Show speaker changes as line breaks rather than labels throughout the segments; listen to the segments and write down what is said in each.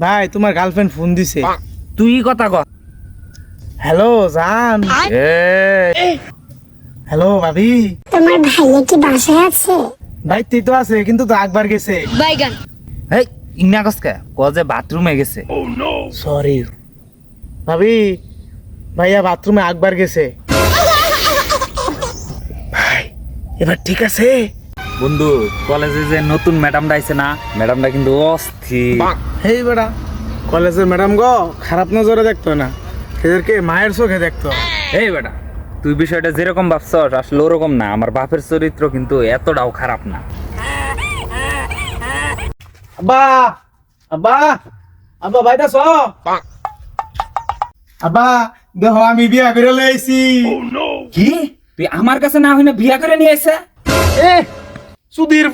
ভাই তোমার girlfriend phone দিছে।
তুই কথা ক।
হ্যালো জান। হ্যালো ভাবি।
তোমার ভাইয়া কি বাসায় আছে?
ভাই তুই তো আছে কিন্তু তো একবার গেছে।
বাইগান।
এই ইন্না কসকা ক? যে বাথরুমে গেছে।
ও নো সরি ভাবি ভাইয়া বাথরুমে একবার গেছে। ভাই এবার ঠিক আছে?
বন্ধু কলেজে যে নতুন ম্যাডামটা আইছে না ম্যাডামটা কিন্তু অস্থির।
হেই বেড়া। কলেজের ম্যাডাম গো খারাপ নজরে দেখতো না। এদেরকে মায়ের চোখে দেখতো।
এই বেটা তুই বিষয়টা যেরকম ভাবছস আসলে ওরকম না। আমার বাপের চরিত্র কিন্তু এতটাও খারাপ না।
আব্বা আব্বা আব্বা ভাইটা স আব্বা দেখো আমি বিয়া করে লইছি
কি? তুই আমার কাছে না হইনা বিয়া করে নিয়ে আইছে?
এ সুধীর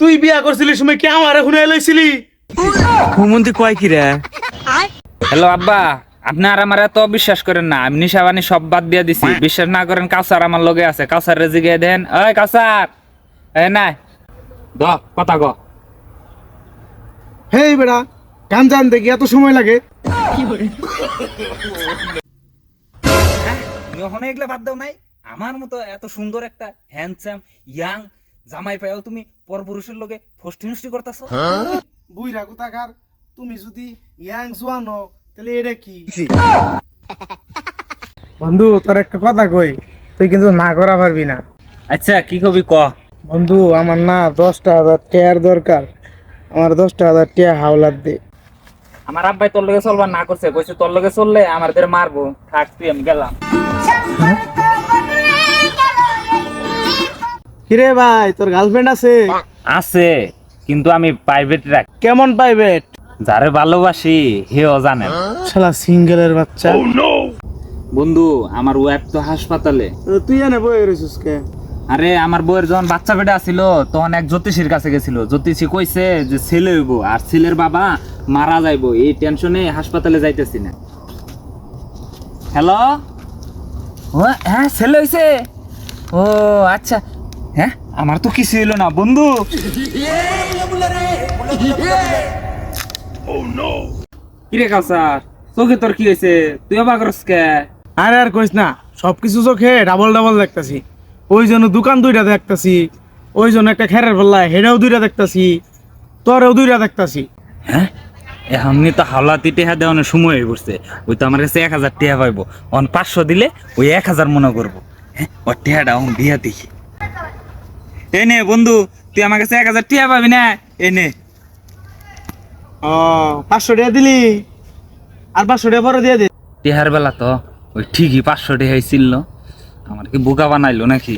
তুই বিয়া করছিলি সময় কি আমার এখন লইছিলি হুমন্তি কয় কি রে?
হ্যালো আব্বা আপনি আর আমার এত বিশ্বাস করেন না আমি নিশাবানি সব বাদ দিয়ে দিছি। বিশ্বাস না করেন কাউসার আমার লগে আছে কাউসার রেজি গিয়ে দেন। ওই কাউসার এ নাই। দ কথা ক।
হেই বেড়া গান জানতে কি এত সময় লাগে।
ওখানে এগুলো বাদ দাও নাই? আমার মতো এত সুন্দর একটা হ্যান্ডসাম ইয়াং জামাই পাইও তুমি পরপুরুষের লগে ফষ্টি নষ্টি করতেছো
বুইরা কোথাকার? তুমি যদি ইয়াং জোয়ান হও তাহলে এটা কি? বন্ধু তোর একটা কথা কই তুই কিন্তু না করা পারবি না।
আচ্ছা কি কবি ক?
বন্ধু আমার না দশটা হাজার টেয়ার দরকার। আমার দশটা হাজার টিয়া হাওলাত দে।
আমার আব্বাই তোর লগে চলবার না করছে কইছে তোর লগে চললে আমাদের মারবো। থাক তুই আমি গেলাম।
কিরে ভাই তোর গার্লফ্রেন্ড আছে?
আছে। কিন্তু আমি প্রাইভেট রাখ।
কেমন প্রাইভেট
যারে ভালোবাসি হেও জানে।
শালা সিঙ্গেলের বাচ্চা।
বন্ধু আমার ওয়াইফ তো হাসপাতালে।
তুই এনে বই রইছিস কে?
আরে আমার বউয়ের যখন বাচ্চা বেটা ছিল তখন এক জ্যোতিষীর কাছে গেছিল। জ্যোতিষী কইছে যে ছেলে হইব আর ছেলের বাবা মারা যাইবো। এই টেনশনে হাসপাতালে যাইতেছি না। হ্যালো হ্যাঁ ছেলে হইছে? ও আচ্ছা। হ্যাঁ? আমার তো কিছু হইল না বন্ধু। কিরে কাউসার চোখে তোর কি হয়েছে? তুই অবাক কে?
আরে আর কইস না সবকিছু চোখে ডাবল ডাবল দেখতাছি। ওই জন্য দোকান দুইটা দেখতাছি ওই জন্য একটা খেরের পাল্লা হেডাও দুইটা দেখতাছি তোরও দুইটা দেখতাছি।
হ্যাঁ? এখন নি তো হাওলাতি টেহা দেওয়ানোর সময় হয়ে পড়ছে। ওই তো আমার কাছে এক হাজার টেহা পাইবো। অন পাঁচশো দিলে ওই এক হাজার মনে করব। হ্যাঁ? ওর টেহাটা অন দিয়া দেখি। এই নে বন্ধু তুই আমার কাছে এক হাজার টিয়া পাবি না? এনে নে।
ও পাঁচশো টাকা দিলি? আর পাঁচশো টাকা পরে দিয়ে দে।
টিহার বেলা তো ওই ঠিকই পাঁচশো টিয়া ছিল। আমার কি বোকা বানাইলো নাকি?